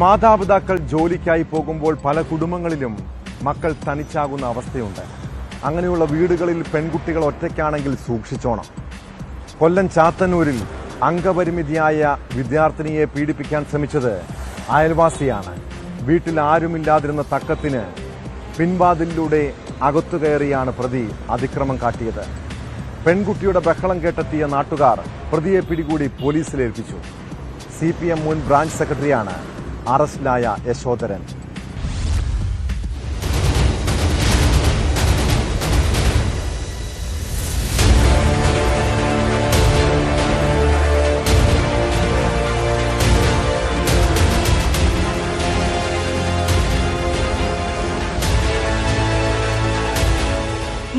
മാതാപിതാക്കൾ ജോലിക്കായി പോകുമ്പോൾ പല കുടുംബങ്ങളിലും മക്കൾ തനിച്ചാകുന്ന അവസ്ഥയുണ്ട്. അങ്ങനെയുള്ള വീടുകളിൽ പെൺകുട്ടികൾ ഒറ്റയ്ക്കാണെങ്കിൽ സൂക്ഷിച്ചോണം. കൊല്ലം ചാത്തന്നൂരിൽ അംഗപരിമിതിയായ വിദ്യാർത്ഥിനിയെ പീഡിപ്പിക്കാൻ ശ്രമിച്ചത് അയൽവാസിയാണ്. വീട്ടിൽ ആരുമില്ലാതിരുന്ന തക്കത്തിന് പിൻവാതിലിലൂടെ അകത്തു കയറിയാണ് പ്രതി അതിക്രമം കാട്ടിയത്. പെൺകുട്ടിയുടെ ബഹളം കേട്ടെത്തിയ നാട്ടുകാർ പ്രതിയെ പിടികൂടി പോലീസിലേൽപ്പിച്ചു. സി പി എം മുൻ ബ്രാഞ്ച് സെക്രട്ടറിയാണ് അറസ്റ്റിലായ യശോധരൻ.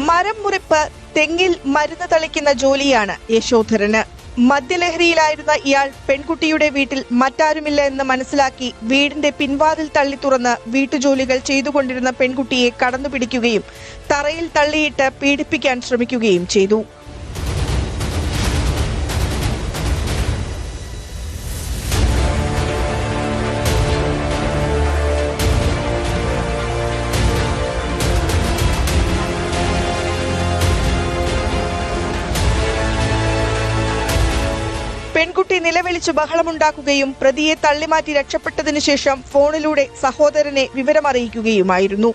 മരം മുറിപ്പ് തെങ്ങിൽ മരുന്ന് തളിക്കുന്ന ജോലിയാണ് യശോധരന്. മദ്യലഹരിയിലായിരുന്ന ഇയാൾ പെൺകുട്ടിയുടെ വീട്ടിൽ മറ്റാരുമില്ല എന്ന് മനസ്സിലാക്കി വീടിന്റെ പിൻവാതിൽ തള്ളി തുറന്ന് വീട്ടുജോലികൾ ചെയ്തുകൊണ്ടിരുന്ന പെൺകുട്ടിയെ കടന്നുപിടിക്കുകയും തറയിൽ തള്ളിയിട്ട് പീഡിപ്പിക്കാൻ ശ്രമിക്കുകയും ചെയ്തു. പെൺകുട്ടി നിലവിളിച്ചു ബഹളമുണ്ടാക്കുകയും പ്രതിയെ തള്ളിമാറ്റി രക്ഷപ്പെട്ടതിനു ശേഷം ഫോണിലൂടെ സഹോദരനെ വിവരമറിയിക്കുകയുമായിരുന്നു.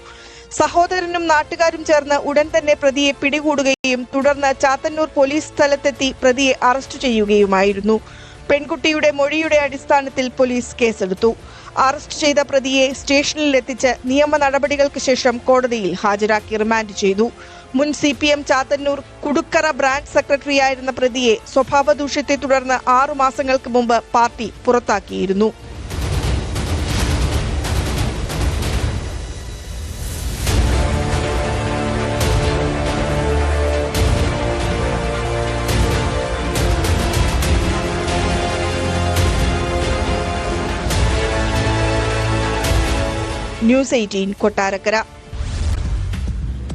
സഹോദരനും നാട്ടുകാരും ചേർന്ന് ഉടൻ തന്നെ പ്രതിയെ പിടികൂടുകയും തുടർന്ന് ചാത്തന്നൂർ പോലീസ് സ്ഥലത്തെത്തി പ്രതിയെ അറസ്റ്റ് ചെയ്യുകയുമായിരുന്നു. പെൺകുട്ടിയുടെ മൊഴിയുടെ അടിസ്ഥാനത്തിൽ പോലീസ് കേസെടുത്തു. അറസ്റ്റ് ചെയ്ത പ്രതിയെ സ്റ്റേഷനിൽ എത്തിച്ച് നിയമ നടപടികൾക്ക് ശേഷം കോടതിയിൽ ഹാജരാക്കി റിമാൻഡ് ചെയ്തു. മുൻ C P M Chathannur Kudukkara branch സെക്രട്ടറിയായിരുന്ന പ്രതിയെ സ്വഭാവദൂഷ്യത്തെ തുടർന്ന് ആറു മാസങ്ങൾക്ക് മുമ്പ് പാർട്ടി പുറത്താക്കിയിരുന്നു. News eighteen Kottarakkara